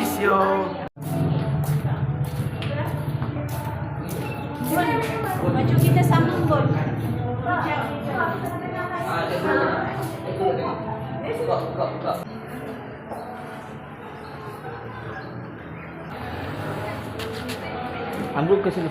Isyo. Baju kita sambung pun. Ambil ke sini.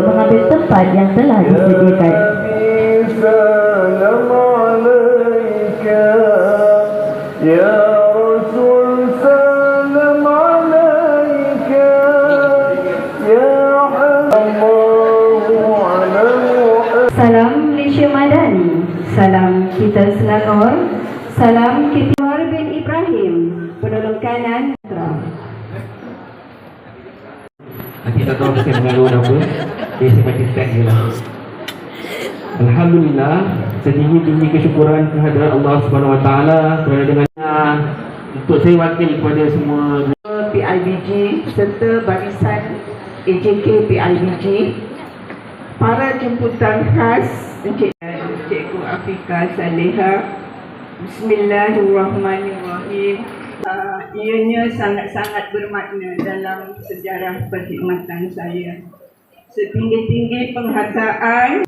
untuk mengambil tempat yang telah disediakan. Salam Malaysia Madani, salam kita Selangor, salam kita Umar bin Ibrahim, penolong kanan. Nanti tak tahu mesti mengeluh apa. Dia saya baca step je lah Alhamdulillah Setinggi-tinggi kesyukuran kehadiran Allah Subhanahu Taala Kerana dengan Untuk saya wakil kepada semua PIBG serta barisan AJK PIBG para jemputan khas Encik Cikgu Afika Saleha Bismillahirrahmanirrahim. Uh, Ianya sangat-sangat bermakna dalam sejarah perkhidmatan saya Setinggi-tinggi penghargaan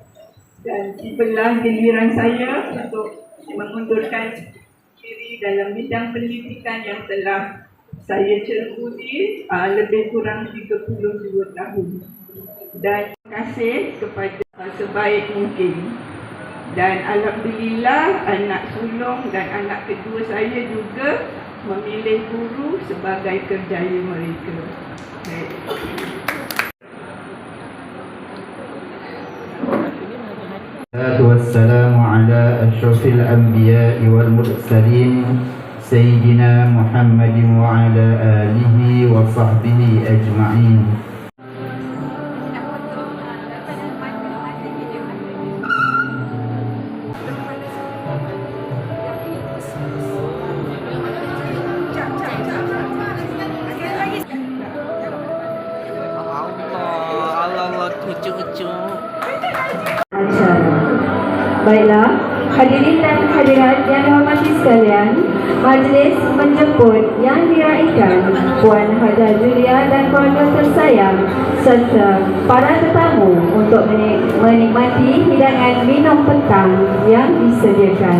dan tibalah giliran saya untuk mengundurkan diri dalam bidang pendidikan yang telah saya cerbuti uh, lebih kurang 32 tahun dan terima kasih kepada uh, sebaik mungkin dan Alhamdulillah anak sulung dan anak kedua saya juga memilih guru sebagai kerjaya mereka. والصلاة والسلام على أشرف الأنبياء والمرسلين سيدنا محمد وعلى آله وصحبه أجمعين. Baiklah, hadirin dan hadirat yang dihormati sekalian, majlis menjemput yang diraikan Puan Haja Julia dan keluarga tersayang serta para tetamu untuk menik- menikmati hidangan minum petang yang disediakan.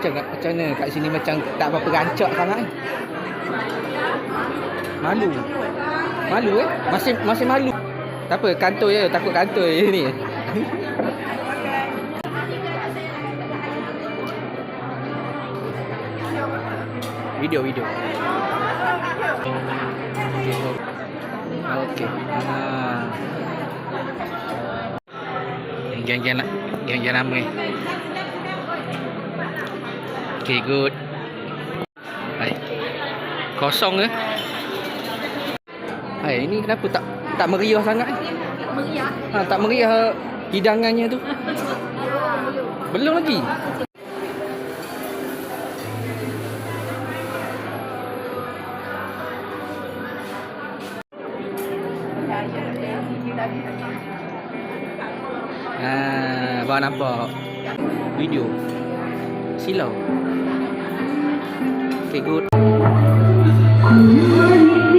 Macam, macam mana kat sini macam tak berapa rancak sangat eh? Malu. Malu eh? Masih masih malu. Tak apa, kantor je. Takut kantor je ni. video, video. Okay. Okay. Ah. Nak geng-geng ramai. Okay, good. Baik. Kosong ke? Hai, ini kenapa tak tak meriah sangat? Meriah. Ha, tak meriah hidangannya tu. Belum lagi. Ah, bawa nampak video. Silau. Okay, good. Hari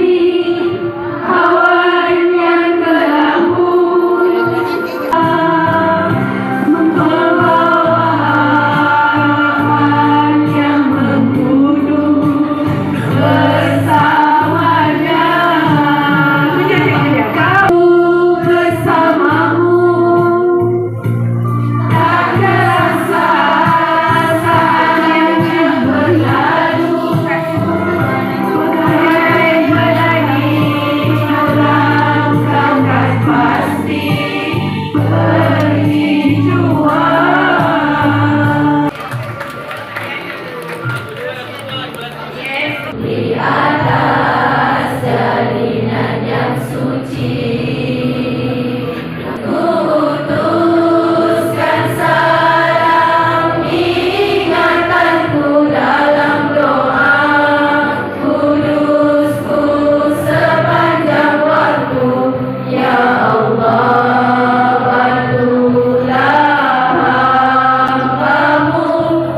here.